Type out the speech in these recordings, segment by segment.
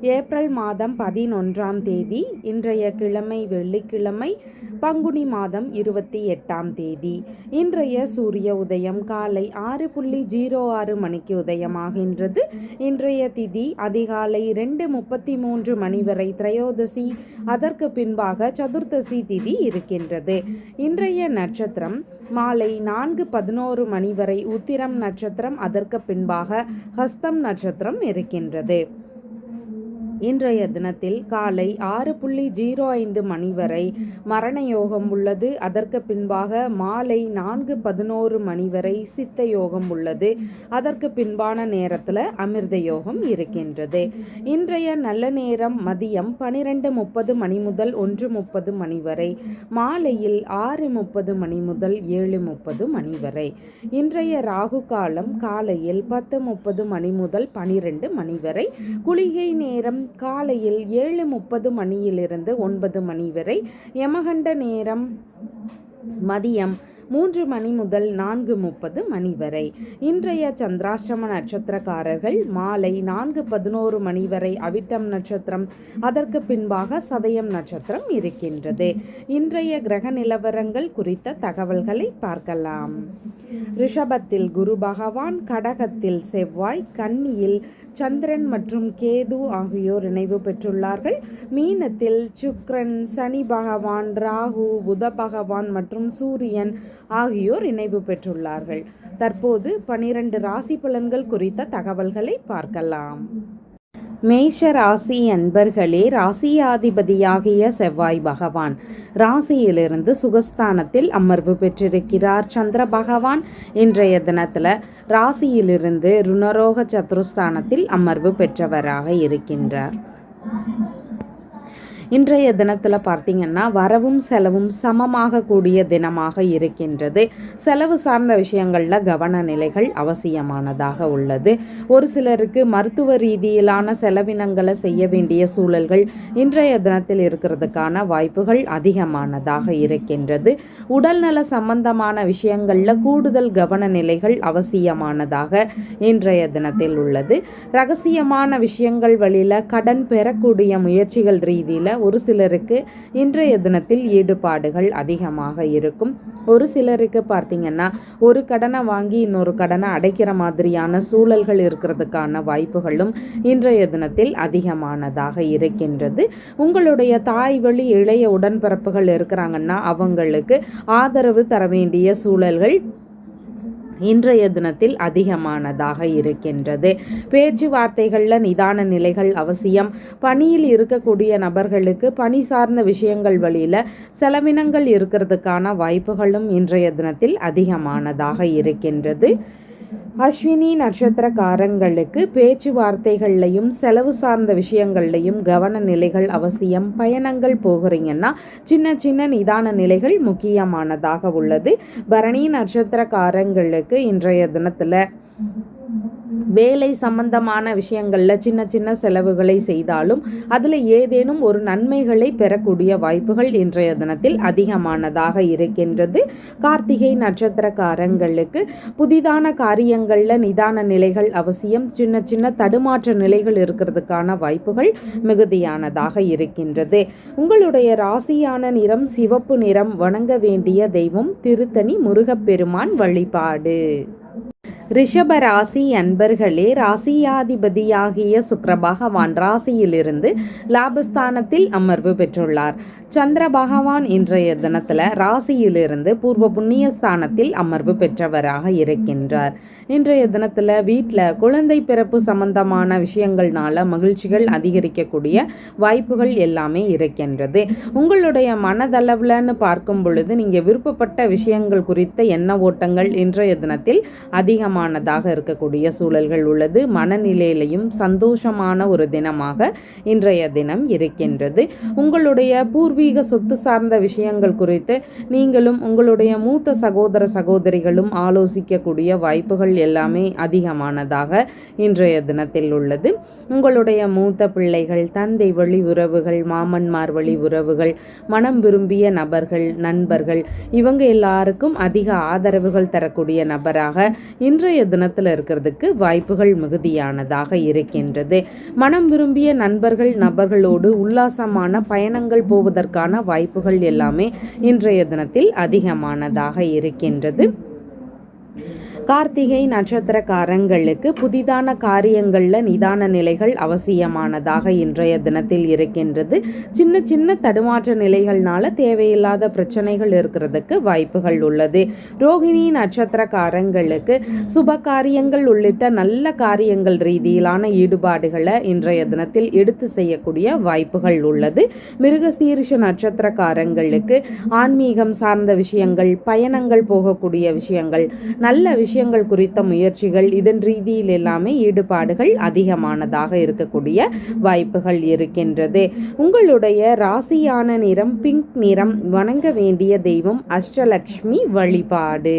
April மாதம் பதினொன்றாம் தேதி இன்றைய கிழமை வெள்ளிக்கிழமை பங்குனி மாதம் இருபத்தி எட்டாம் தேதி. இன்றைய சூரிய உதயம் காலை ஆறு புள்ளி ஜீரோ ஆறு மணிக்கு உதயமாகின்றது. இன்றைய திதி அதிகாலை ரெண்டு முப்பத்தி மூன்று மணி வரை திரையோதசி அதற்கு பின்பாக சதுர்த்தசி திதி இருக்கின்றது. இன்றைய நட்சத்திரம் மாலை நான்கு பதினோரு மணி வரை உத்திரம் நட்சத்திரம் அதற்கு பின்பாக ஹஸ்தம் நட்சத்திரம் இருக்கின்றது. இன்றைய தினத்தில் காலை ஆறு புள்ளி ஜீரோ ஐந்து மணி வரை மரண யோகம் உள்ளது. அதற்கு பின்பாக மாலை நான்கு பதினோரு மணி வரை சித்த யோகம் உள்ளது. அதற்கு பின்பான நேரத்தில் அமிர்த யோகம் இருக்கின்றது. இன்றைய நல்ல நேரம் மதியம் பனிரெண்டு முப்பது மணி முதல் ஒன்று முப்பது மணி வரை மாலையில் ஆறு முப்பது மணி முதல் ஏழு முப்பது மணி வரை. இன்றைய ராகு காலம் காலையில் பத்து முப்பது மணி முதல் பனிரெண்டு மணி வரை. குளிகை நேரம் காலையில் ஏழு முப்பது மணியிலிருந்து ஒன்பது மணி வரை யமகண்ட நேரம் மதியம் மூன்று மணி முதல் நான்கு முப்பது மணி வரை. இன்றைய சந்திராஷ்டம நட்சத்திரக்காரர்கள் மாலை நான்கு பதினோரு மணி வரை அவிட்டம் நட்சத்திரம் அதற்கு பின்பாக சதயம் நட்சத்திரம் இருக்கின்றது. இன்றைய கிரக நிலவரங்கள் குறித்த தகவல்களை பார்க்கலாம். ரிஷபத்தில் குரு பகவான் கடகத்தில் செவ்வாய் கன்னியில் சந்திரன் மற்றும் கேது ஆகியோர் இணைவு பெற்றுள்ளார்கள். மீனத்தில் சுக்ரன் சனி பகவான் ராகு புத பகவான் மற்றும் சூரியன் ஆகியோர் இணைவு பெற்றுள்ளார்கள். தற்போது பனிரெண்டு ராசி பலன்கள் குறித்த தகவல்களை பார்க்கலாம். மேஷ ராசி அன்பர்களே ராசியாதிபதியாகிய செவ்வாய் பகவான் ராசியிலிருந்து சுகஸ்தானத்தில் அமர்வு பெற்றிருக்கிறார் சந்திர பகவான். இன்றைய தினத்தில் ராசியிலிருந்து ருணரோக சத்துருஸ்தானத்தில் அமர்வு பெற்றவராக இருக்கின்றார். இன்றைய தினத்தில் பார்த்தீங்கன்னா வரவும் செலவும் சமமாக கூடிய தினமாக இருக்கின்றது. செலவு சார்ந்த விஷயங்களில் கவன நிலைகள் அவசியமானதாக உள்ளது. ஒரு சிலருக்கு மருத்துவ ரீதியிலான செலவினங்களை செய்ய வேண்டிய சூழல்கள் இன்றைய தினத்தில் இருக்கிறதுக்கான வாய்ப்புகள் அதிகமானதாக இருக்கின்றது. உடல்நல சம்பந்தமான விஷயங்களில் கூடுதல் கவன நிலைகள் அவசியமானதாக இன்றைய தினத்தில் உள்ளது. ரகசியமான விஷயங்கள் வழியில் கடன் பெறக்கூடிய முயற்சிகள் ரீதியில் ஒரு சிலருக்கு இன்றைய தினத்தில் ஈடுபாடுகள் அதிகமாக இருக்கும். ஒரு சிலருக்கு பார்த்தீங்கன்னா ஒரு கடனை வாங்கி இன்னொரு கடனை அடைக்கிற மாதிரியான சூழல்கள் இருக்கிறதுக்கான வாய்ப்புகளும் இன்றைய தினத்தில் அதிகமானதாக இருக்கின்றது. உங்களுடைய தாய் வழி இளைய உடன்பிறப்புகள் இருக்கிறாங்கன்னா அவங்களுக்கு ஆதரவு தர வேண்டிய சூழல்கள் இன்றைய தினத்தில் அதிகமானதாக இருக்கின்றது. பேச்சுவார்த்தைகளில் நிதான நிலைகள் அவசியம். பணியில் இருக்கக்கூடிய நபர்களுக்கு பணி சார்ந்த விஷயங்கள் வழியில் செலவினங்கள் இருக்கிறதுக்கான வாய்ப்புகளும் இன்றைய தினத்தில் அதிகமானதாக இருக்கின்றது. அஸ்வினி நட்சத்திரக்காரங்களுக்கு பேச்சுவார்த்தைகள்லையும் செலவு சார்ந்த விஷயங்கள்லையும் கவன நிலைகள் அவசியம். பயணங்கள் போகிறீங்கன்னா சின்ன சின்ன நிதான நிலைகள் முக்கியமானதாக உள்ளது. பரணி நட்சத்திரக்காரங்களுக்கு இன்றைய தினத்தில் வேலை சம்பந்தமான விஷயங்களில் சின்ன சின்ன செலவுகளை செய்தாலும் அதில் ஏதேனும் ஒரு நன்மைகளை பெறக்கூடிய வாய்ப்புகள் இன்றைய தினத்தில் அதிகமானதாக இருக்கின்றது. கார்த்திகை நட்சத்திரக்காரங்களுக்கு புதிதான காரியங்களில் நிதான நிலைகள் அவசியம். சின்ன சின்ன தடுமாற்ற நிலைகள் இருக்கிறதுக்கான வாய்ப்புகள் மிகுதியானதாக இருக்கின்றது. உங்களுடைய ராசியான நிறம் சிவப்பு நிறம் வணங்க வேண்டிய தெய்வம் திருத்தணி முருகப்பெருமான் வழிபாடு. ரிஷப ராசி அன்பர்களே ராசியாதிபதியாகிய சுக்கர பகவான் ராசியிலிருந்து லாபஸ்தானத்தில் அமர்வு பெற்றுள்ளார். சந்திர பகவான் இன்றைய தினத்தில் ராசியிலிருந்து பூர்வ புண்ணிய ஸ்தானத்தில் அமர்வு பெற்றவராக இருக்கின்றார். இன்றைய தினத்தில் வீட்டில் குழந்தை பிறப்பு சம்பந்தமான விஷயங்கள்னால மகிழ்ச்சிகள் அதிகரிக்கக்கூடிய வாய்ப்புகள் எல்லாமே இருக்கின்றது. உங்களுடைய மனதளவில்னு பார்க்கும் பொழுது நீங்கள் விருப்பப்பட்ட விஷயங்கள் குறித்த எண்ண ஓட்டங்கள் இன்றைய தினத்தில் அதிகமாக அதிகமானதாக இருக்கக்கூடிய சூழல்கள் உள்ளது. மனநிலையிலையும் சந்தோஷமான ஒரு தினமாக இன்றைய தினம் இருக்கின்றது. உங்களுடைய பூர்வீக சொத்து சார்ந்த விஷயங்கள் குறித்து நீங்களும் உங்களுடைய மூத்த சகோதர சகோதரிகளும் ஆலோசிக்கக்கூடிய வாய்ப்புகள் எல்லாமே அதிகமானதாக இன்றைய தினத்தில் உள்ளது. உங்களுடைய மூத்த பிள்ளைகள் தந்தை வழி உறவுகள் மாமன்மார் வழி உறவுகள் மனம் விரும்பிய நபர்கள் நண்பர்கள் இவங்க எல்லாருக்கும் அதிக ஆதரவுகள் தரக்கூடிய நபராக இன்று இன்றைய தினத்தில் இருக்கிறதுக்கு வாய்ப்புகள் மிகுதியானதாக இருக்கின்றது. மனம் விரும்பிய நண்பர்கள் நபர்களோடு உல்லாசமான பயணங்கள் போவதற்கான வாய்ப்புகள் எல்லாமே இன்றைய தினத்தில் அதிகமானதாக இருக்கின்றது. கார்த்திகை நட்சத்திரக்காரங்களுக்கு புதிதான காரியங்களில் நிதான நிலைகள் அவசியமானதாக இன்றைய தினத்தில் இருக்கின்றது. சின்ன சின்ன தடுமாற்ற நிலைகள்னால தேவையில்லாத பிரச்சனைகள் இருக்கிறதுக்கு வாய்ப்புகள் உள்ளது. ரோஹிணி நட்சத்திரக்காரங்களுக்கு சுப காரியங்கள் உள்ளிட்ட நல்ல காரியங்கள் ரீதியிலான ஈடுபாடுகளை இன்றைய தினத்தில் எடுத்து செய்யக்கூடிய வாய்ப்புகள் உள்ளது. மிருகசீரிஷ நட்சத்திரக்காரங்களுக்கு ஆன்மீகம் சார்ந்த விஷயங்கள் பயணங்கள் போகக்கூடிய விஷயங்கள் நல்ல விஷயம் விஷயங்கள் குறித்த முயற்சிகள் இதன் ரீதியில் எல்லாமே ஈடுபாடுகள் அதிகமானதாக இருக்கக்கூடிய வாய்ப்புகள் இருக்கின்றது. உங்களுடைய ராசியான நிறம் பிங்க் நிறம் வணங்க வேண்டிய தெய்வம் அஷ்டலக்ஷ்மி வழிபாடு.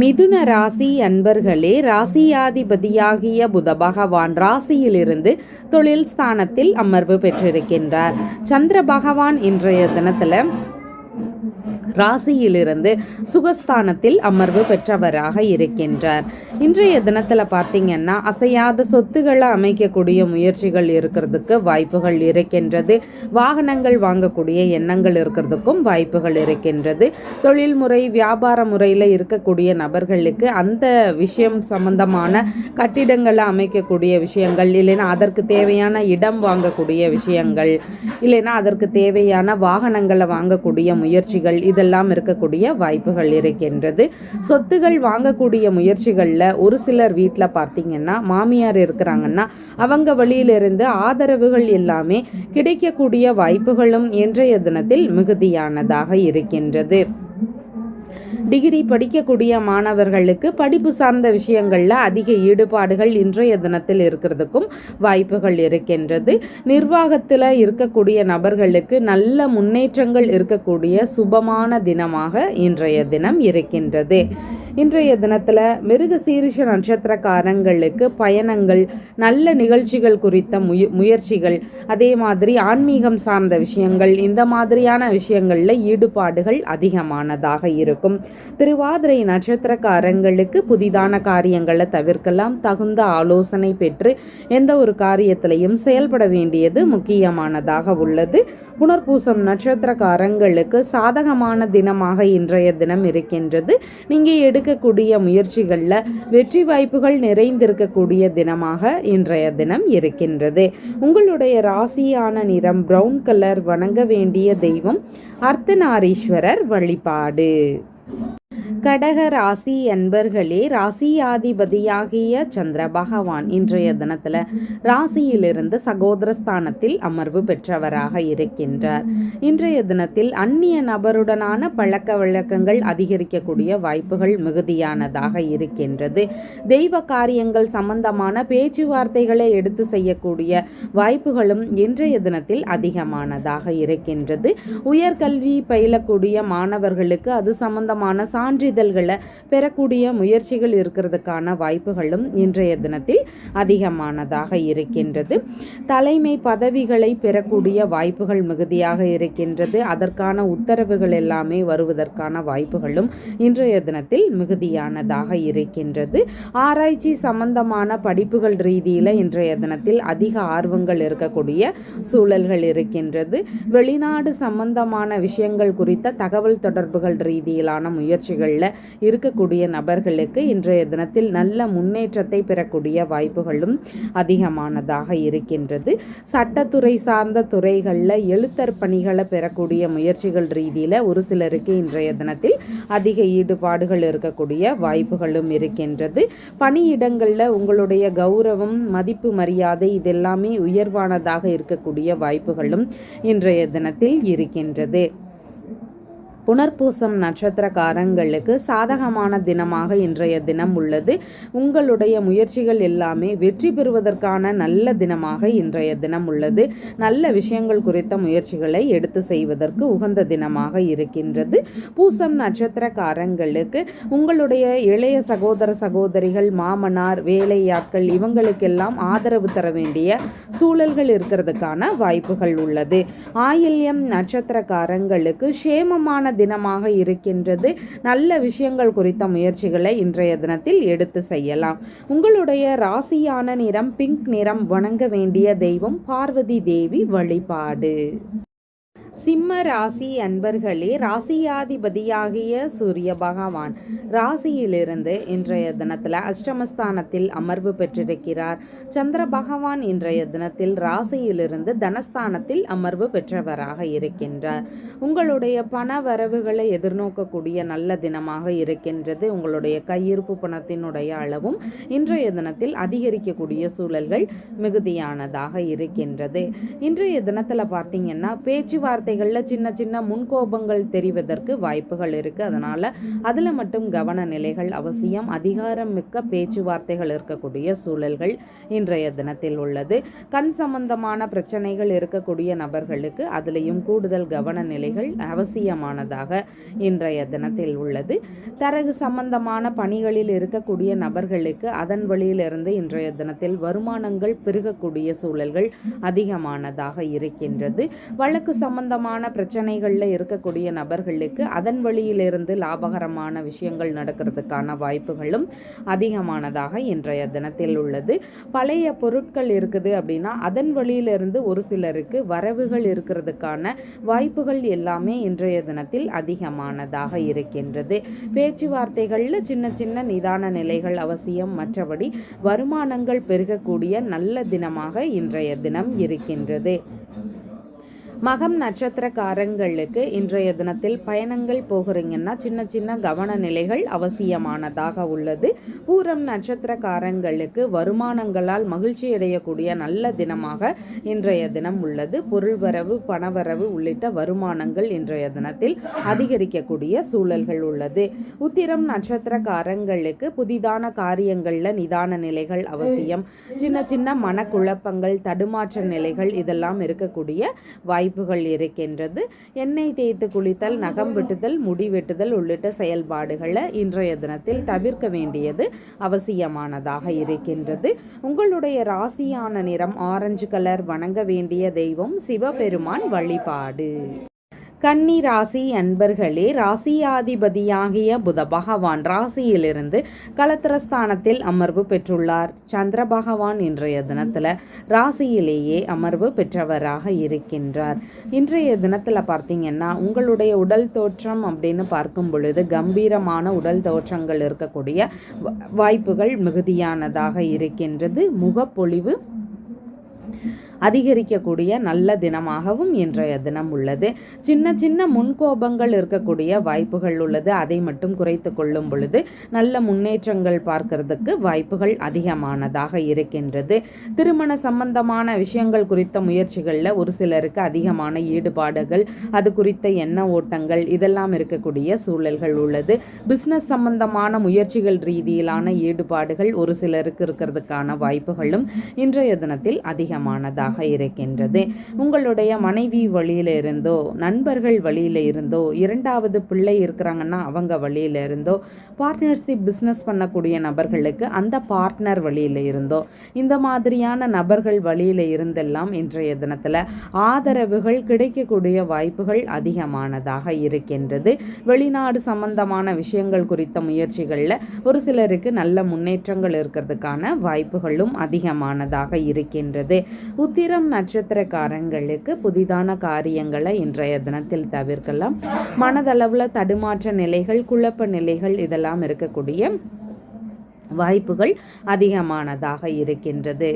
மிதுன ராசி அன்பர்களே ராசியாதிபதியாகிய புத பகவான் ராசியிலிருந்து தொழில் ஸ்தானத்தில் அமர்வு பெற்றிருக்கின்றார். சந்திர பகவான் இன்றைய தினத்தில் ராசியிலிருந்து சுகஸ்தானத்தில் அமர்வு பெற்றவராக இருக்கின்றார். இன்றைய தினத்தில் பார்த்தீங்கன்னா அசையாத சொத்துக்களை அமைக்கக்கூடிய முயற்சிகள் இருக்கிறதுக்கு வாய்ப்புகள் இருக்கின்றது. வாகனங்கள் வாங்கக்கூடிய எண்ணங்கள் இருக்கிறதுக்கும் வாய்ப்புகள் இருக்கின்றது. தொழில் முறை வியாபார முறையில் இருக்கக்கூடிய நபர்களுக்கு அந்த விஷயம் சம்பந்தமான கட்டிடங்களை அமைக்கக்கூடிய விஷயங்கள் இல்லைன்னா அதற்கு தேவையான இடம் வாங்கக்கூடிய விஷயங்கள் இல்லைன்னா அதற்கு தேவையான வாகனங்களை வாங்கக்கூடிய முயற்சிகள் இதில் இதெல்லாம் இருக்கக்கூடிய வாய்ப்புகள் இருக்கின்றது. சொத்துகள் வாங்கக்கூடிய முயற்சிகளில் ஒரு சிலர் வீட்டில் பார்த்தீங்கன்னா மாமியார் இருக்கிறாங்கன்னா அவங்க வழியிலிருந்து ஆதரவுகள் எல்லாமே கிடைக்கக்கூடிய வாய்ப்புகளும் இன்றைய தினத்தில் மிகுதியானதாக இருக்கின்றது. டிகிரி படிக்கக்கூடிய மாணவர்களுக்கு படிப்பு சார்ந்த விஷயங்களில் அதிக ஈடுபாடுகள் இன்றைய தினத்தில் இருக்கிறதுக்கும் வாய்ப்புகள் இருக்கின்றது. நிர்வாகத்தில் இருக்கக்கூடிய நபர்களுக்கு நல்ல முன்னேற்றங்கள் இருக்கக்கூடிய சுபமான தினமாக இன்றைய தினம் இருக்கின்றது. இன்றைய தினத்தில் மிருக சீரிஷ நட்சத்திரக்காரங்களுக்கு பயணங்கள் நல்ல நிகழ்ச்சிகள் குறித்த முய முயற்சிகள் அதே மாதிரி ஆன்மீகம் சார்ந்த விஷயங்கள் இந்த மாதிரியான விஷயங்களில் ஈடுபாடுகள் அதிகமானதாக இருக்கும். திருவாதிரை நட்சத்திரக்காரங்களுக்கு புதிதான காரியங்களை தவிர்க்கலாம். தகுந்த ஆலோசனை பெற்று எந்த ஒரு காரியத்திலையும் செயல்பட வேண்டியது முக்கியமானதாக உள்ளது. புனர்பூசம் நட்சத்திரக்காரங்களுக்கு சாதகமான தினமாக இன்றைய தினம் இருக்கின்றது. நீங்கள் எடு எடுக்கக்கூடிய முயற்சிகளில் வெற்றி வாய்ப்புகள் நிறைந்திருக்கக்கூடிய தினமாக இன்றைய தினம் இருக்கின்றது. உங்களுடைய ராசியான நிறம் பிரவுன் கலர் வணங்க வேண்டிய தெய்வம் அர்த்தநாரீஸ்வரர் வழிபாடு. கடக ராசி அன்பர்களே ராசியாதிபதியாகிய சந்திர பகவான் இன்றைய தினத்தில் ராசியிலிருந்து சகோதரஸ்தானத்தில் அமர்வு பெற்றவராக இருக்கின்றார். இன்றைய தினத்தில் அந்நிய நபருடனான பழக்க வழக்கங்கள் அதிகரிக்கக்கூடிய வாய்ப்புகள் மிகுதியானதாக இருக்கின்றது. தெய்வ காரியங்கள் சம்பந்தமான பேச்சுவார்த்தைகளை எடுத்து செய்யக்கூடிய வாய்ப்புகளும் இன்றைய தினத்தில் அதிகமானதாக இருக்கின்றது. உயர்கல்வி பயிலக்கூடிய மாணவர்களுக்கு அது சம்பந்தமான சான்றிதழ்களை பெறக்கூடிய முயற்சிகள் இருக்கிறதுக்கான வாய்ப்புகளும் இன்றைய தினத்தில் அதிகமானதாக இருக்கின்றது. தலைமை பதவிகளை பெறக்கூடிய வாய்ப்புகள் மிகுதியாக இருக்கின்றது. அதற்கான உத்தரவுகள் எல்லாமே வருவதற்கான வாய்ப்புகளும் இன்றைய தினத்தில் மிகுதியானதாக இருக்கின்றது. ஆராய்ச்சி சம்பந்தமான படிப்புகள் ரீதியில் இன்றைய தினத்தில் அதிக ஆர்வங்கள் இருக்கக்கூடிய சூழல்கள் இருக்கின்றது. வெளிநாடு சம்பந்தமான விஷயங்கள் குறித்த தகவல் தொடர்புகள் ரீதியிலான முயற்சி முயற்சிகளில் இருக்கக்கூடிய நபர்களுக்கு இன்றைய தினத்தில் நல்ல முன்னேற்றத்தை பெறக்கூடிய வாய்ப்புகளும் அதிகமானதாக இருக்கின்றது. சட்டத்துறை சார்ந்த துறைகளில் எழுத்தர் பணிகளை பெறக்கூடிய முயற்சிகள் ரீதியில் ஒரு சிலருக்கு இன்றைய தினத்தில் அதிக ஈடுபாடுகள் இருக்கக்கூடிய வாய்ப்புகளும் இருக்கின்றது. பணியிடங்களில் உங்களுடைய கௌரவம் மதிப்பு மரியாதை இதெல்லாமே உயர்வானதாக இருக்கக்கூடிய வாய்ப்புகளும் இன்றைய தினத்தில் இருக்கின்றது. புனர்பூசம் நட்சத்திரக்காரங்களுக்கு சாதகமான தினமாக இன்றைய தினம் உள்ளது. உங்களுடைய முயற்சிகள் எல்லாமே வெற்றி பெறுவதற்கான நல்ல தினமாக இன்றைய தினம் உள்ளது. நல்ல விஷயங்கள் குறித்த முயற்சிகளை எடுத்து செய்வதற்கு உகந்த தினமாக இருக்கின்றது. பூசம் நட்சத்திரக்காரங்களுக்கு உங்களுடைய இளைய சகோதர சகோதரிகள் மாமனார் வேலையாட்கள் இவங்களுக்கெல்லாம் ஆதரவு தர வேண்டிய சூழல்கள் இருக்கிறதுக்கான வாய்ப்புகள் உள்ளது. ஆயில்யம் நட்சத்திரக்காரங்களுக்கு சேமமான தினமாக இருக்கின்றது. நல்ல விஷயங்கள் குறித்த முயற்சிகளை இன்றைய தினத்தில் எடுத்து செய்யலாம். உங்களுடைய ராசியான நிறம் பிங்க் நிறம் வணங்க வேண்டிய தெய்வம் பார்வதி தேவி வழிபாடு. சிம்ம ராசி அன்பர்களே ராசியாதிபதியாகிய சூரிய பகவான் ராசியிலிருந்து இன்றைய தினத்தில் அஷ்டமஸ்தானத்தில் அமர்வு பெற்றிருக்கிறார். சந்திர பகவான் இன்றைய தினத்தில் ராசியிலிருந்து தனஸ்தானத்தில் அமர்வு பெற்றவராக இருக்கின்றார். உங்களுடைய பண வரவுகளை எதிர்நோக்கக்கூடிய நல்ல தினமாக இருக்கின்றது. உங்களுடைய கையிருப்பு பணத்தினுடைய அளவும் இன்றைய தினத்தில் அதிகரிக்கக்கூடிய சூழல்கள் மிகுதியானதாக இருக்கின்றது. இன்றைய தினத்தில் பார்த்தீங்கன்னா பேச்சுவார்த்தை வார்த்தைகளில் சின்ன சின்ன முன்கோபங்கள் தெரிவதற்கு வாய்ப்புகள் இருக்குது அதனால் அதில் மட்டும் கவன நிலைகள் அவசியம். அதிகாரம் மிக்க பேச்சுவார்த்தைகள் இருக்கக்கூடிய சூழல்கள் இன்றைய தினத்தில் உள்ளது. கண் சம்பந்தமான பிரச்சனைகள் இருக்கக்கூடிய நபர்களுக்கு அதுலேயும் கூடுதல் கவன நிலைகள் அவசியமானதாக இன்றைய தினத்தில் உள்ளது. தரகு சம்பந்தமான பணிகளில் இருக்கக்கூடிய நபர்களுக்கு அதன் வழியிலிருந்து இன்றைய தினத்தில் வருமானங்கள் பெருகக்கூடிய சூழல்கள் அதிகமானதாக இருக்கின்றது. வழக்கு சம்பந்தமான சம்பந்தமான பிரச்சனைகளில் இருக்கக்கூடிய நபர்களுக்கு அதன் வழியிலிருந்து லாபகரமான விஷயங்கள் நடக்கிறதுக்கான வாய்ப்புகளும் அதிகமானதாக இன்றைய தினத்தில் உள்ளது. பழைய பொருட்கள் இருக்குது அப்படின்னா அதன் வழியிலிருந்து ஒரு சிலருக்கு வரவுகள் இருக்கிறதுக்கான வாய்ப்புகள் எல்லாமே இன்றைய தினத்தில் அதிகமானதாக இருக்கின்றது. பேச்சுவார்த்தைகளில் சின்ன சின்ன நிதான நிலைகள் அவசியம். மற்றபடி வருமானங்கள் பெருகக்கூடிய நல்ல தினமாக இன்றைய தினம் இருக்கின்றது. மகம் நட்சத்திரக்காரங்களுக்கு இன்றைய தினத்தில் பயணங்கள் போகிறீங்கன்னா சின்ன சின்ன கவன நிலைகள் அவசியமானதாக உள்ளது. பூரம் நட்சத்திரக்காரங்களுக்கு வருமானங்களால் மகிழ்ச்சி அடையக்கூடிய நல்ல தினமாக இன்றைய தினம் உள்ளது. பொருள் வரவு பணவரவு உள்ளிட்ட வருமானங்கள் இன்றைய தினத்தில் அதிகரிக்கக்கூடிய சூழல்கள் உள்ளது. உத்திரம் நட்சத்திரக்காரங்களுக்கு புதிதான காரியங்களில் நிதான நிலைகள் அவசியம். சின்ன சின்ன மனக்குழப்பங்கள் தடுமாற்ற நிலைகள் இதெல்லாம் இருக்கக்கூடிய வாய்ப்பு வாய்ப்புகள் இருக்கின்றது. எண்ணெய் தேய்த்து குளித்தல் நகம் வெட்டுதல் முடி வெட்டுதல் உள்ளிட்ட செயல்பாடுகளை இன்றைய தினத்தில் தவிர்க்க வேண்டியது அவசியமானதாக இருக்கின்றது. உங்களுடைய ராசியான நிறம் ஆரஞ்சு கலர் வணங்க வேண்டிய தெய்வம் சிவபெருமான் வழிபாடு. கன்னி ராசி அன்பர்களே ராசியாதிபதியாகிய புத பகவான் ராசியிலிருந்து கலத்திரஸ்தானத்தில் அமர்வு பெற்றுள்ளார். சந்திர பகவான் இன்றைய தினத்தில் ராசியிலேயே அமர்வு பெற்றவராக இருக்கின்றார். இன்றைய தினத்தில் பார்த்தீங்கன்னா உங்களுடைய உடல் தோற்றம் அப்படின்னு பார்க்கும் பொழுது கம்பீரமான உடல் தோற்றங்கள் இருக்கக்கூடிய வாய்ப்புகள் மிகுதியானதாக இருக்கின்றது. முகப்பொழிவு அதிகரிக்கக்கூடிய நல்ல தினமாகவும் இன்றைய தினம் உள்ளது. சின்ன சின்ன முன்கோபங்கள் இருக்கக்கூடிய வாய்ப்புகள் உள்ளது. அதை மட்டும் குறைத்து கொள்ளும் பொழுது நல்ல முன்னேற்றங்கள் பார்க்கறதுக்கு வாய்ப்புகள் அதிகமானதாக இருக்கின்றது. திருமண சம்பந்தமான விஷயங்கள் குறித்த முயற்சிகளில் ஒரு சிலருக்கு அதிகமான ஈடுபாடுகள் அது குறித்த எண்ண ஓட்டங்கள் இதெல்லாம் இருக்கக்கூடிய சூழல்கள் உள்ளது. பிஸ்னஸ் சம்பந்தமான முயற்சிகள் ரீதியிலான ஈடுபாடுகள் ஒரு சிலருக்கு இருக்கிறதுக்கான வாய்ப்புகளும் இன்றைய தினத்தில் அதிகமானதாக அதிகமாக இருக்கின்றது. உங்களுடைய மனைவி வழியில இருந்தோ நண்பர்கள் வழியில இருந்தோ இரண்டாவது பிள்ளை இருக்கிறாங்கன்னா அவங்க வழியில இருந்தோ பார்ட்னர்ஷிப் பிஸ்னஸ் பண்ணக்கூடிய நபர்களுக்கு அந்த பார்ட்னர் வழியில இருந்தோ இந்த மாதிரியான நபர்கள் வழியில இருந்தெல்லாம் இன்றைய தினத்தில் ஆதரவுகள் கிடைக்கக்கூடிய வாய்ப்புகள் அதிகமானதாக இருக்கின்றது. வெளிநாடு சம்பந்தமான விஷயங்கள் குறித்த முயற்சிகளில் ஒரு சிலருக்கு நல்ல முன்னேற்றங்கள் இருக்கிறதுக்கான வாய்ப்புகளும் அதிகமானதாக இருக்கின்றது. உத்திரம் நட்சத்திரக்காரங்களுக்கு புதிதான காரியங்களை இன்றைய தினத்தில் தவிர்க்கலாம். மனதளவில் தடுமாற்ற நிலைகள் குழப்ப நிலைகள் இதெல்லாம் இருக்கக்கூடிய வாய்ப்புகள் அதிகமானதாக இருக்கின்றது.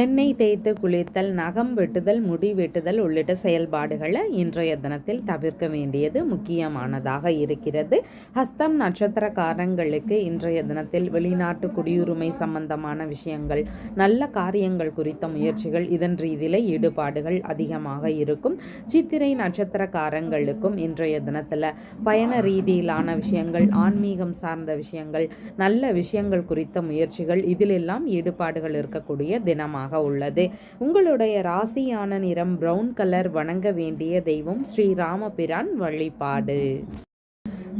எண்ணெய் தேய்த்து குளித்தல் நகம் வெட்டுதல் முடி வெட்டுதல் உள்ளிட்ட செயல்பாடுகளை இன்றைய தினத்தில் தவிர்க்க வேண்டியது முக்கியமானதாக இருக்கிறது. ஹஸ்தம் நட்சத்திரக்காரங்களுக்கு இன்றைய தினத்தில் வெளிநாட்டு குடியுரிமை சம்பந்தமான விஷயங்கள் நல்ல காரியங்கள் குறித்த முயற்சிகள் இதன் ரீதியில் ஈடுபாடுகள் அதிகமாக இருக்கும். சித்திரை நட்சத்திரக்காரங்களுக்கும் இன்றைய தினத்தில் பயண ரீதியிலான விஷயங்கள் ஆன்மீகம் சார்ந்த விஷயங்கள் நல்ல விஷயங்கள் குறித்த முயற்சிகள் இதிலெல்லாம் ஈடுபாடுகள் இருக்கக்கூடிய தினமாக அதிகமாக உள்ளது. உங்களுடைய ராசியான நிறம் பிரவுன் கலர் வணங்க வேண்டிய தெய்வம் ஸ்ரீ ராமபிரான் வழிபாடு.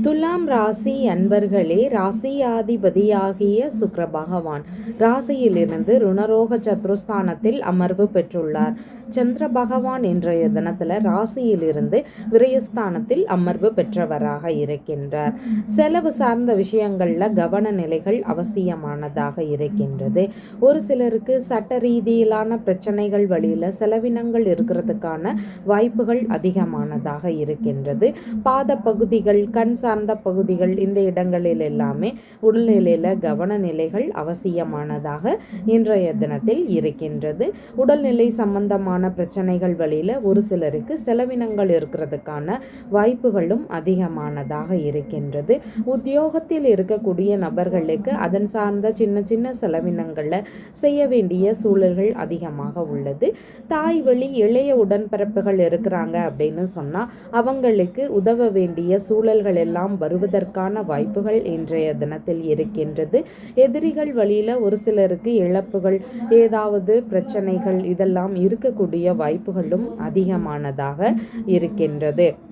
துலாம் ராசி அன்பர்களே ராசியாதிபதியாகிய சுக்கர பகவான் ராசியிலிருந்து ருணரோக சத்ருஸ்தானத்தில் அமர்வு பெற்றுள்ளார். சந்திர பகவான் இன்றைய தினத்தில் ராசியிலிருந்து விரயஸ்தானத்தில் அமர்வு பெற்றவராக இருக்கின்றார். செலவு சார்ந்த விஷயங்களில் கவன நிலைகள் அவசியமானதாக இருக்கின்றது. ஒரு சிலருக்கு சட்ட ரீதியிலான பிரச்சனைகள் வழியில் செலவினங்கள் இருக்கிறதுக்கான வாய்ப்புகள் அதிகமானதாக இருக்கின்றது. பாத பகுதிகள் கண் சார்ந்த பகுதிகள் இந்த இடங்களில் எல்லாமே உடல்நிலையில் கவன நிலைகள் அவசியமானதாக இன்றைய தினத்தில் இருக்கின்றது. உடல்நிலை சம்பந்தமான பிரச்சனைகள் வழியில் ஒரு சிலருக்கு செலவினங்கள் இருக்கிறதுக்கான வாய்ப்புகளும் அதிகமானதாக இருக்கின்றது. உத்தியோகத்தில் இருக்கக்கூடிய நபர்களுக்கு அதன் சார்ந்த சின்ன சின்ன செலவினங்களில் செய்ய வேண்டிய சூழல்கள் அதிகமாக உள்ளது. தாய் வழி இளைய உடன்பிறப்புகள் இருக்கிறாங்க அப்படின்னு சொன்னால் அவங்களுக்கு உதவ வேண்டிய சூழல்கள் எல்லாம் வருவதற்கான வாய்ப்புகள் இன்றைய தினத்தில் இருக்கின்றது. எதிரிகள் வழியில் ஒரு சிலருக்கு இழப்புகள் ஏதாவது பிரச்சனைகள் இதெல்லாம் இருக்கக்கூடிய வாய்ப்புகளும் அதிகமானதாக இருக்கின்றது.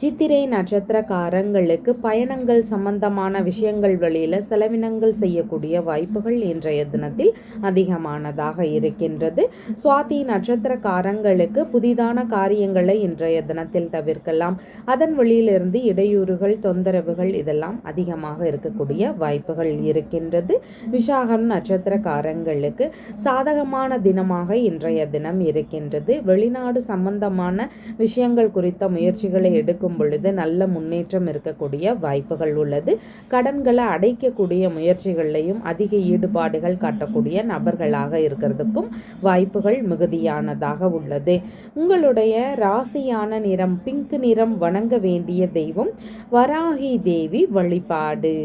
சித்திரை நட்சத்திரக்காரங்களுக்கு பயணங்கள் சம்பந்தமான விஷயங்கள் வழியில் செலவினங்கள் செய்யக்கூடிய வாய்ப்புகள் இன்றைய தினத்தில் அதிகமானதாக இருக்கின்றது. சுவாதி நட்சத்திரக்காரங்களுக்கு புதிதான காரியங்களை இன்றைய தினத்தில் தவிர்க்கலாம். அதன் வழியிலிருந்து இடையூறுகள் தொந்தரவுகள் இதெல்லாம் அதிகமாக இருக்கக்கூடிய வாய்ப்புகள் இருக்கின்றது. விசாகம் நட்சத்திரக்காரங்களுக்கு சாதகமான தினமாக இன்றைய தினம் இருக்கின்றது. வெளிநாடு சம்பந்தமான விஷயங்கள் குறித்த முயற்சிகளை எடுக்கும் இருக்கும் பொழுது நல்ல முன்னேற்றம் இருக்கக்கூடிய வாய்ப்புகள் உள்ளது. கடன்களை அடைக்கக்கூடிய முயற்சிகள்லையும் அதிக ஈடுபாடுகள் காட்டக்கூடிய நபர்களாக இருக்கிறதுக்கும் வாய்ப்புகள் மிகுதியானதாக உள்ளது. உங்களுடைய ராசியான நிறம் பிங்க் நிறம் வணங்க வேண்டிய தெய்வம் வராகி தேவி வழிபாடு.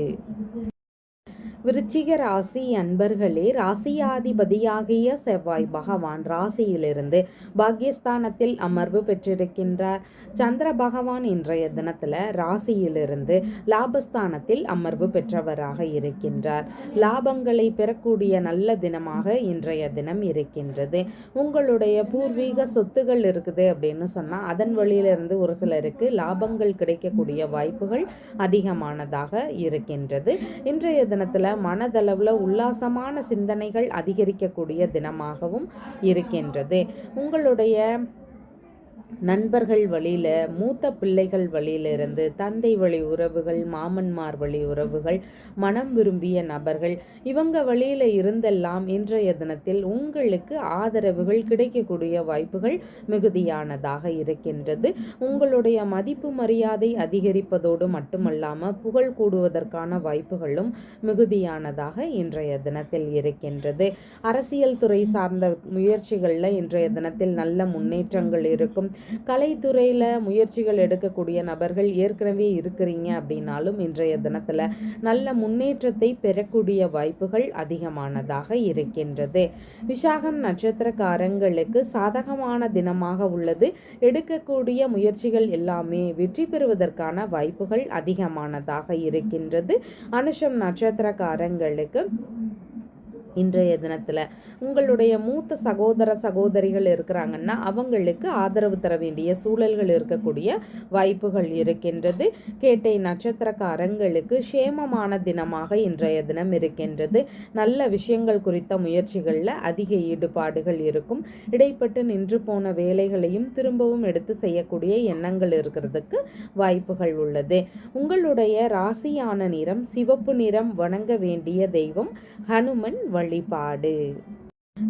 விருச்சிக ராசி அன்பர்களே ராசியாதிபதியாகிய செவ்வாய் பகவான் ராசியிலிருந்து பாக்கியஸ்தானத்தில் அமர்வு பெற்றிருக்கின்றார். சந்திர பகவான் இன்றைய தினத்தில் ராசியிலிருந்து லாபஸ்தானத்தில் அமர்வு பெற்றவராக இருக்கின்றார். லாபங்களை பெறக்கூடிய நல்ல தினமாக இன்றைய தினம் இருக்கின்றது. உங்களுடைய பூர்வீக சொத்துகள் இருக்குது அப்படின்னு சொன்னால் அதன் வழியிலிருந்து ஒரு சிலருக்கு லாபங்கள் கிடைக்கக்கூடிய வாய்ப்புகள் அதிகமானதாக இருக்கின்றது. இன்றைய தினத்தில் மனதளவில் உல்லாசமான சிந்தனைகள் அதிகரிக்கக்கூடிய தினமாகவும் இருக்கின்றது. உங்களுடைய நண்பர்கள் வழியில் மூத்த பிள்ளைகள் வழியிலிருந்து தந்தை வழி உறவுகள் மாமன்மார் வழி உறவுகள் மனம் விரும்பிய நபர்கள் இவங்க வழியில் இருந்தெல்லாம் இன்றைய தினத்தில் உங்களுக்கு ஆதரவுகள் கிடைக்கக்கூடிய வாய்ப்புகள் மிகுதியானதாக இருக்கின்றது. உங்களுடைய மதிப்பு மரியாதை அதிகரிப்பதோடு மட்டுமல்லாமல் புகழ் கூடுவதற்கான வாய்ப்புகளும் மிகுதியானதாக இன்றைய தினத்தில் இருக்கின்றது. அரசியல் துறை சார்ந்த முயற்சிகளில் இன்றைய தினத்தில் நல்ல முன்னேற்றங்கள் இருக்கும். கலைத்துறையில் முயற்சிகள் எடுக்கக்கூடிய நபர்கள் ஏற்கனவே இருக்கிறீங்க அப்படின்னாலும் இன்றைய தினத்தில் நல்ல முன்னேற்றத்தை பெறக்கூடிய வாய்ப்புகள் அதிகமானதாக இருக்கின்றது. விசாகம் நட்சத்திரக்காரங்களுக்கு சாதகமான தினமாக உள்ளது. எடுக்கக்கூடிய முயற்சிகள் எல்லாமே வெற்றி பெறுவதற்கான வாய்ப்புகள் அதிகமானதாக இருக்கின்றது. அனுஷம் நட்சத்திரக்காரங்களுக்கு இன்றைய தினத்தில் உங்களுடைய மூத்த சகோதர சகோதரிகள் இருக்கிறாங்கன்னா அவங்களுக்கு ஆதரவு தர வேண்டிய சூழல்கள் இருக்கக்கூடிய வாய்ப்புகள் இருக்கின்றது. கேட்டை நட்சத்திரக்காரங்களுக்கு சேமமான தினமாக இன்றைய தினம் இருக்கின்றது. நல்ல விஷயங்கள் குறித்த முயற்சிகளில் அதிக ஈடுபாடுகள் இருக்கும். இடைப்பட்டு நின்று போன வேலைகளையும் திரும்பவும் எடுத்து செய்யக்கூடிய எண்ணங்கள் இருக்கிறதுக்கு வாய்ப்புகள் உள்ளது. உங்களுடைய ராசியான நிறம் சிவப்பு நிறம் வணங்க வேண்டிய தெய்வம் ஹனுமன் வழிபாடு.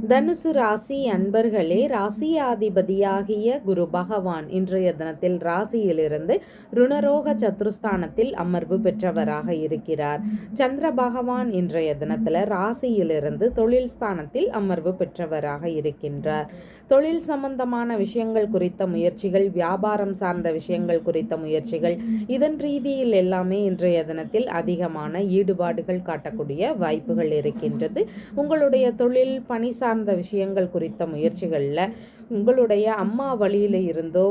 தனுசு ராசி அன்பர்களே ராசியாதிபதியாகிய குரு பகவான் இன்றைய தினத்தில் ராசியிலிருந்து ருணரோக சத்ருஸ்தானத்தில் அமர்வு பெற்றவராக இருக்கிறார். சந்திர பகவான் இன்றைய தினத்தில் ராசியிலிருந்து தொழில் ஸ்தானத்தில் அமர்வு பெற்றவராக இருக்கின்றார். தொழில் சம்பந்தமான விஷயங்கள் குறித்த முயற்சிகள் வியாபாரம் சார்ந்த விஷயங்கள் குறித்த முயற்சிகள் இதன் ரீதியில் எல்லாமே இன்றைய தினத்தில் அதிகமான ஈடுபாடுகள் காட்டக்கூடிய வாய்ப்புகள் இருக்கின்றது. உங்களுடைய தொழில் பணி சார்ந்த விஷயங்கள் குறித்த முயற்சிகளில் உங்களுடைய அம்மா வழியில் இருந்தோ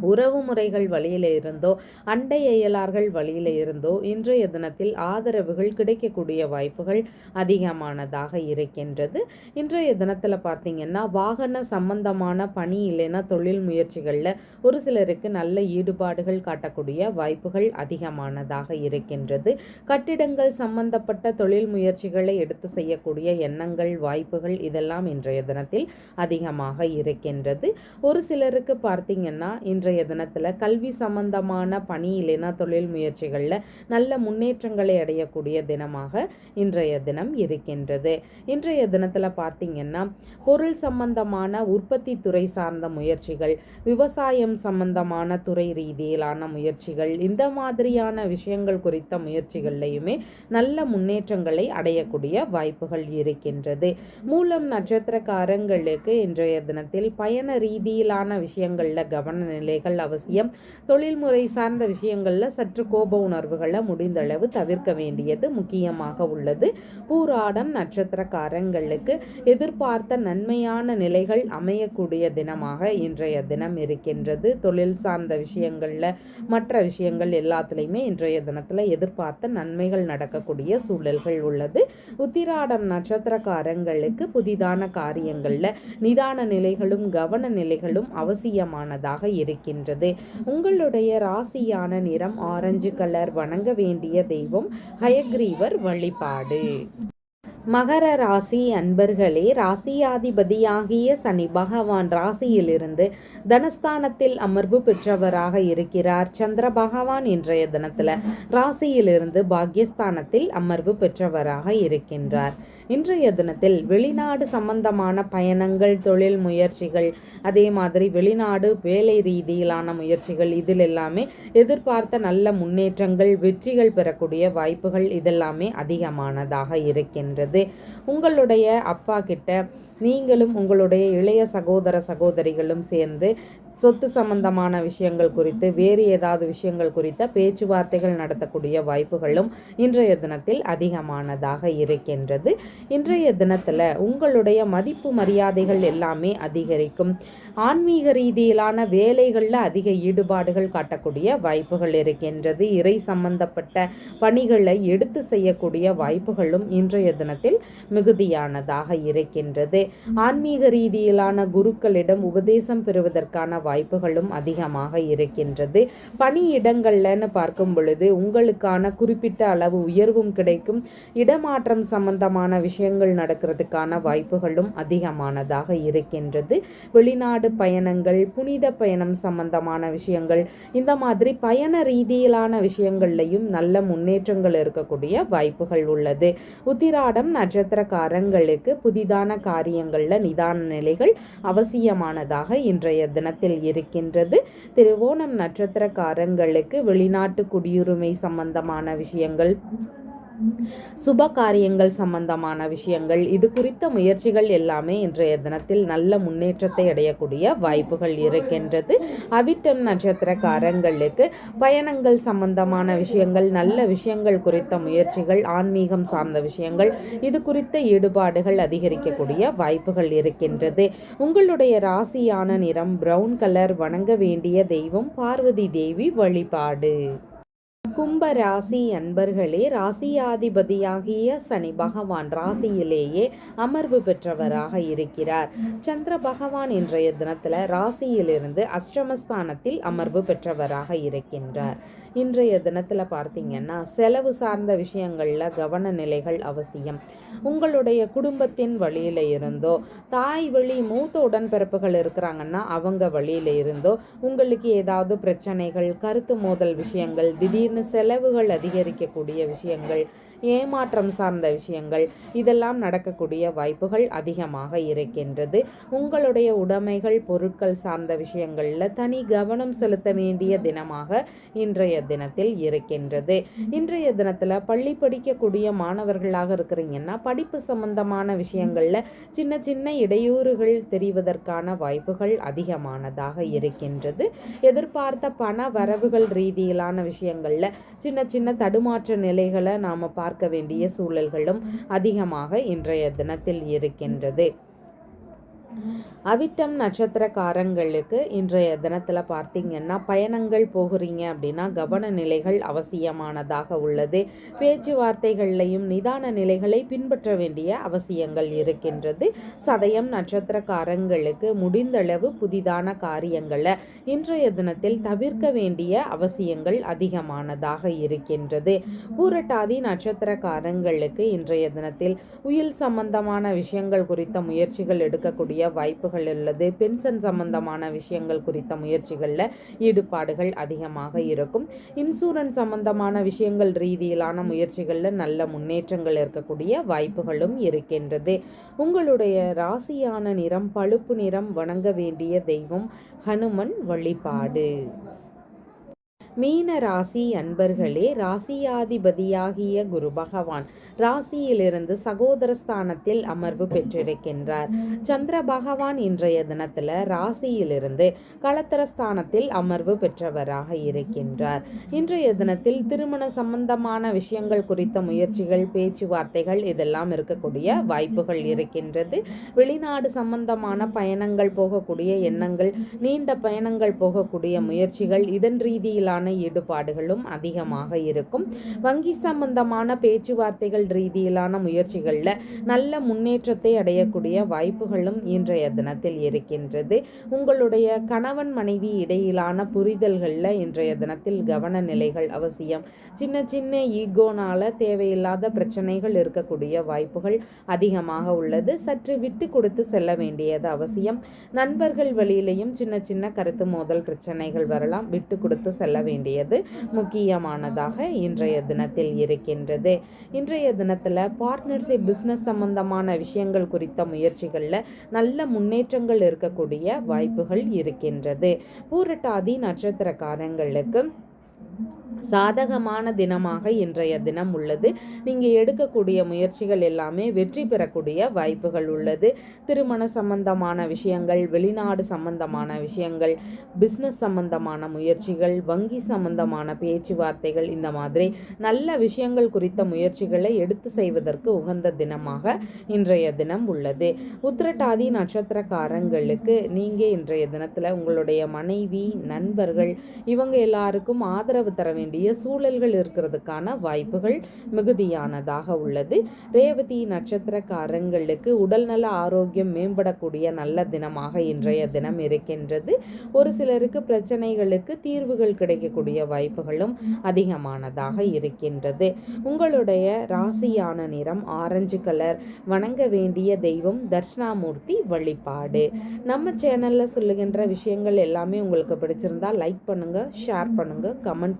உறவு முறைகள் வழியில இருந்தோ அண்டை இயலார்கள் வழியில இருந்தோ இன்றைய தினத்தில் ஆதரவுகள் கிடைக்கக்கூடிய வாய்ப்புகள் அதிகமானதாக இருக்கின்றது. இன்றைய தினத்தில் பார்த்தீங்கன்னா வாகன சம்பந்தமான பணி இல்லைன்னா தொழில் முயற்சிகளில் ஒரு சிலருக்கு நல்ல ஈடுபாடுகள் காட்டக்கூடிய வாய்ப்புகள் அதிகமானதாக இருக்கின்றது. கட்டிடங்கள் சம்பந்தப்பட்ட தொழில் முயற்சிகளை எடுத்து செய்யக்கூடிய எண்ணங்கள் வாய்ப்புகள் இதெல்லாம் இன்றைய தினத்தில் அதிகமாக இருக்கின்றது. ஒரு சிலருக்கு பார்த்தீங்கன்னா இன்றைய தினத்தில் கல்வி சம்பந்தமான பணி இல்லைன்னா தொழில் முயற்சிகளில் நல்ல முன்னேற்றங்களை அடையக்கூடிய தினமாக இன்றைய தினம் இருக்கின்றது. இன்றைய தினத்தில் பார்த்திங்கன்னா பொருள் சம்பந்தமான உற்பத்தி துறை சார்ந்த முயற்சிகள் விவசாயம் சம்பந்தமான துறை ரீதியிலான முயற்சிகள் இந்த மாதிரியான விஷயங்கள் குறித்த முயற்சிகள்லையுமே நல்ல முன்னேற்றங்களை அடையக்கூடிய வாய்ப்புகள் இருக்கின்றது. மூலம் நட்சத்திரக்காரங்களுக்கு இன்றைய தினத்தில் பயண ரீதியிலான விஷயங்களில் கவனம் நிலைகள் அவசியம். தொழில்முறை சார்ந்த விஷயங்களில் சற்று கோப உணர்வுகளை முடிந்தளவு தவிர்க்க வேண்டியது முக்கியமாக உள்ளது. பூராடம் நட்சத்திரக்காரங்களுக்கு எதிர்பார்த்த நன்மையான நிலைகள் அமையக்கூடிய தினமாக இன்றைய தினம் இருக்கின்றது. தொழில் சார்ந்த விஷயங்களில் மற்ற விஷயங்கள் எல்லாத்துலேயுமே இன்றைய தினத்தில் எதிர்பார்த்த நன்மைகள் நடக்கக்கூடிய சூழல்கள் உள்ளது. உத்திராடம் நட்சத்திரக்காரங்களுக்கு புதிதான காரியங்களில் நிதான நிலைகளும் கவன நிலைகளும் அவசியமானதாக இருக்கின்றது. உங்களுடைய ராசியான நிறம் ஆரஞ்சு கலர் வணங்க வேண்டிய தெய்வம் ஹயக்ரீவர் வழிபாடு. மகர ராசி அன்பர்களே ராசியாதிபதியாகிய சனி பகவான் ராசியிலிருந்து தனஸ்தானத்தில் அமர்வு பெற்றவராக இருக்கிறார். சந்திர பகவான் இன்றைய தினத்துல ராசியிலிருந்து பாக்யஸ்தானத்தில் அமர்வு பெற்றவராக இருக்கின்றார். இன்றைய தினத்தில் வெளிநாடு சம்பந்தமான பயணங்கள் தொழில் முயற்சிகள் அதே மாதிரி வெளிநாடு வேலை ரீதியிலான முயற்சிகள் இதில் எல்லாமே எதிர்பார்த்த நல்ல முன்னேற்றங்கள் வெற்றிகள் பெறக்கூடிய வாய்ப்புகள் இதெல்லாமே அதிகமானதாக இருக்கின்றது. உங்களுடைய அப்பா கிட்ட நீங்களும் உங்களுடைய இளைய சகோதர சகோதரிகளும் சேர்ந்து சொத்து சம்பந்தமான விஷயங்கள் குறித்து வேறு ஏதாவது விஷயங்கள் குறித்த பேச்சுவார்த்தைகள் நடத்தக்கூடிய வாய்ப்புகளும் இன்றைய தினத்தில் அதிகமானதாக இருக்கின்றது. இன்றைய தினத்தில் உங்களுடைய மதிப்பு மரியாதைகள் எல்லாமே அதிகரிக்கும். ஆன்மீக ரீதியிலான வேலைகளில் அதிக ஈடுபாடுகள் காட்டக்கூடிய வாய்ப்புகள் இருக்கின்றது. இறை சம்பந்தப்பட்ட பணிகளை எடுத்து செய்யக்கூடிய வாய்ப்புகளும் இன்றைய தினத்தில் மிகுதியானதாக இருக்கின்றது. ஆன்மீக ரீதியிலான குருக்களிடம் உபதேசம் பெறுவதற்கான வாய்ப்புகளும் அதிகமாக இருக்கின்றது. பணியிடங்கள்லன்னு பார்க்கும் பொழுது உங்களுக்கான குறிப்பிட்ட அளவு உயர்வும் கிடைக்கும். இடமாற்றம் சம்பந்தமான விஷயங்கள் நடக்கிறதுக்கான வாய்ப்புகளும் அதிகமானதாக இருக்கின்றது. வெளிநாடு பயணங்கள் புனித பயணம் சம்பந்தமான விஷயங்கள் இந்த மாதிரி பயண ரீதியிலான விஷயங்கள்லையும் நல்ல முன்னேற்றங்கள் இருக்கக்கூடிய வாய்ப்புகள் உள்ளது. உத்திராடம் நட்சத்திரக்காரங்களுக்கு புதிதான காரியங்களில் நிதான நிலைகள் அவசியமானதாக இன்றைய தினத்தில் இருக்கின்றது. திருவோணம் நட்சத்திரக்காரங்களுக்கு வெளிநாட்டு குடியுரிமை சம்பந்தமான விஷயங்கள் சுப காரியங்கள் சம்பந்தமான விஷயங்கள் இது குறித்த முயற்சிகள் எல்லாமே இன்றைய தினத்தில் நல்ல முன்னேற்றத்தை அடையக்கூடிய வாய்ப்புகள் இருக்கின்றது. அவிட்டம் நட்சத்திரக்காரங்களுக்கு பயணங்கள் சம்பந்தமான விஷயங்கள் நல்ல விஷயங்கள் குறித்த முயற்சிகள் ஆன்மீகம் சார்ந்த விஷயங்கள் இது குறித்த ஈடுபாடுகள் அதிகரிக்கக்கூடிய வாய்ப்புகள் இருக்கின்றது. உங்களுடைய ராசியான நிறம் பிரவுன் கலர் வணங்க வேண்டிய தெய்வம் பார்வதி தேவி வழிபாடு. கும்ப ராசி அன்பர்களே ராசியாதிபதியாகிய சனி பகவான் ராசியிலேயே அமர்வு பெற்றவராக இருக்கிறார். சந்திர பகவான் இன்றைய தினத்தில் ராசியிலிருந்து அஷ்டமஸ்தானத்தில் அமர்வு பெற்றவராக இருக்கின்றார். இன்றைய தினத்தில் பார்த்தீங்கன்னா செலவு சார்ந்த விஷயங்களில் கவன நிலைகள் அவசியம். உங்களுடைய குடும்பத்தின் வழியில் இருந்தோ தாய் வழி மூத்த உடன்பிறப்புகள் இருக்கிறாங்கன்னா அவங்க வழியில் இருந்தோ உங்களுக்கு ஏதாவது பிரச்சனைகள் கருத்து மோதல் விஷயங்கள் திடீர்னு செலவுகள் அதிகரிக்கக்கூடிய விஷயங்கள். ஏமாற்றம் சார்ந்த விஷயங்கள். இதெல்லாம் நடக்கக்கூடிய வாய்ப்புகள் அதிகமாக இருக்கின்றது. உங்களுடைய உடைமைகள் பொருட்கள் சார்ந்த விஷயங்களில் தனி கவனம் செலுத்த வேண்டிய தினமாக இன்றைய தினத்தில் இருக்கின்றது. இன்றைய தினத்தில் பள்ளி படிக்கக்கூடிய மாணவர்களாக இருக்கிறீங்கன்னா படிப்பு சம்பந்தமான விஷயங்களில் சின்ன சின்ன இடையூறுகள் தெரிவதற்கான வாய்ப்புகள் அதிகமானதாக இருக்கின்றது. எதிர்பார்த்த பண வரவுகள் ரீதியிலான விஷயங்களில் சின்ன சின்ன தடுமாற்ற நிலைகளை நாம் பார்க்க பார்க்க வேண்டிய சூழல்களும் அதிகமாக இன்றைய தினத்தில் இருக்கின்றது. அவிட்டம் நட்சத்திரக்காரங்களுக்கு இன்றைய தினத்தில் பார்த்தீங்கன்னா பயணங்கள் போகிறீங்க அப்படின்னா கவன நிலைகள் அவசியமானதாக உள்ளது. பேச்சுவார்த்தைகள்லையும் நிதான நிலைகளை பின்பற்ற வேண்டிய அவசியங்கள் இருக்கின்றது. சதயம் நட்சத்திரக்காரங்களுக்கு முடிந்தளவு புதிதான காரியங்களை இன்றைய தினத்தில் தவிர்க்க வேண்டிய அவசியங்கள் அதிகமானதாக இருக்கின்றது. பூரட்டாதி நட்சத்திரக்காரங்களுக்கு இன்றைய தினத்தில் உயில் சம்பந்தமான விஷயங்கள் குறித்த முயற்சிகள் எடுக்கக்கூடிய வாய்ப்புகள் உள்ளது. பென்ஷன் சம்பந்தமான விஷயங்கள் குறித்த முயற்சிகளில் ஈடுபாடுகள் அதிகமாக இருக்கும். இன்சூரன்ஸ் சம்பந்தமான விஷயங்கள் ரீதியிலான முயற்சிகளில் நல்ல முன்னேற்றங்கள் இருக்கக்கூடிய வாய்ப்புகளும் இருக்கின்றது. உங்களுடைய ராசியான நிறம் பழுப்பு நிறம் வணங்க வேண்டிய தெய்வம் ஹனுமன் வழிபாடு. மீன ராசி அன்பர்களே ராசியாதிபதியாகிய குரு பகவான் ராசியிலிருந்து சகோதர ஸ்தானத்தில் அமர்வு பெற்றிருக்கின்றார். சந்திர பகவான் இன்றைய தினத்தில் ராசியிலிருந்து களத்திர ஸ்தானத்தில் அமர்வு பெற்றவராக இருக்கின்றார். இன்றைய தினத்தில் திருமண சம்பந்தமான விஷயங்கள் குறித்த முயற்சிகள் பேச்சுவார்த்தைகள் இதெல்லாம் இருக்கக்கூடிய வாய்ப்புகள் இருக்கின்றது. வெளிநாடு சம்பந்தமான பயணங்கள் போகக்கூடிய எண்ணங்கள் நீண்ட பயணங்கள் போகக்கூடிய முயற்சிகள் இதன் ரீதியிலான ஈடுபாடுகளும் அதிகமாக இருக்கும். வங்கி சம்பந்தமான பேச்சுவார்த்தைகள் ரீதியிலான முயற்சிகளில் நல்ல முன்னேற்றத்தை அடையக்கூடிய வாய்ப்புகளும் இன்றைய தினத்தில் இருக்கின்றது. உங்களுடைய கணவன் மனைவி இடையிலான புரிதல்களில் இன்றைய தினத்தில் கவன நிலைகள் அவசியம். சின்ன சின்ன ஈகோனால தேவையில்லாத பிரச்சனைகள் இருக்கக்கூடிய வாய்ப்புகள் அதிகமாக உள்ளது. சற்று விட்டு கொடுத்து செல்ல வேண்டியது அவசியம். நண்பர்கள் வழியிலையும் சின்ன சின்ன கருத்து மோதல் பிரச்சனைகள் வரலாம். விட்டு கொடுத்து செல்ல வேண்டியது முக்கியமானதாக இன்றைய தினத்தில் இருக்கின்றது. இன்றைய தினத்தில் பார்ட்னர்ஷிப் பிஸ்னஸ் சம்பந்தமான விஷயங்கள் குறித்த முயற்சிகளில் நல்ல முன்னேற்றங்கள் இருக்கக்கூடிய வாய்ப்புகள் இருக்கின்றது. பூரட்டாதி நட்சத்திரக்காரங்களுக்கு சாதகமான தினமாக இன்றைய தினம் உள்ளது. நீங்கள் எடுக்கக்கூடிய முயற்சிகள் எல்லாமே வெற்றி பெறக்கூடிய வாய்ப்புகள் உள்ளது. திருமண சம்பந்தமான விஷயங்கள் வெளிநாடு சம்பந்தமான விஷயங்கள் பிஸ்னஸ் சம்பந்தமான முயற்சிகள் வங்கி சம்பந்தமான பேச்சுவார்த்தைகள் இந்த மாதிரி நல்ல விஷயங்கள் குறித்த முயற்சிகளை எடுத்து செய்வதற்கு உகந்த தினமாக இன்றைய தினம் உள்ளது. உத்திரட்டாதி நட்சத்திரக்காரங்களுக்கு நீங்கள் இன்றைய தினத்தில் உங்களுடைய மனைவி நண்பர்கள் இவங்க எல்லாருக்கும் ஆதரவு தர வேண்டிய வேண்டிய சூழல்கள் இருக்கிறதுக்கான வாய்ப்புகள் மிகுதியானதாக உள்ளது. ரேவதி நட்சத்திரக்காரங்களுக்கு உடல்நல ஆரோக்கியம் மேம்படக்கூடிய நல்ல தினமாக இன்றைய தினம் இருக்கின்றது. ஒரு சிலருக்கு பிரச்சனைகளுக்கு தீர்வுகள் கிடைக்கக்கூடிய வாய்ப்புகளும் அதிகமானதாக இருக்கின்றது. உங்களுடைய ராசியான நிறம் ஆரஞ்சு கலர். வணங்க வேண்டிய தெய்வம் தர்ஷனாமூர்த்தி வழிபாடு. நம்ம சேனலில் சொல்லுகின்ற விஷயங்கள் எல்லாமே உங்களுக்கு பிடிச்சிருந்தா லைக் பண்ணுங்கள் ஷேர் பண்ணுங்கள் கமெண்ட்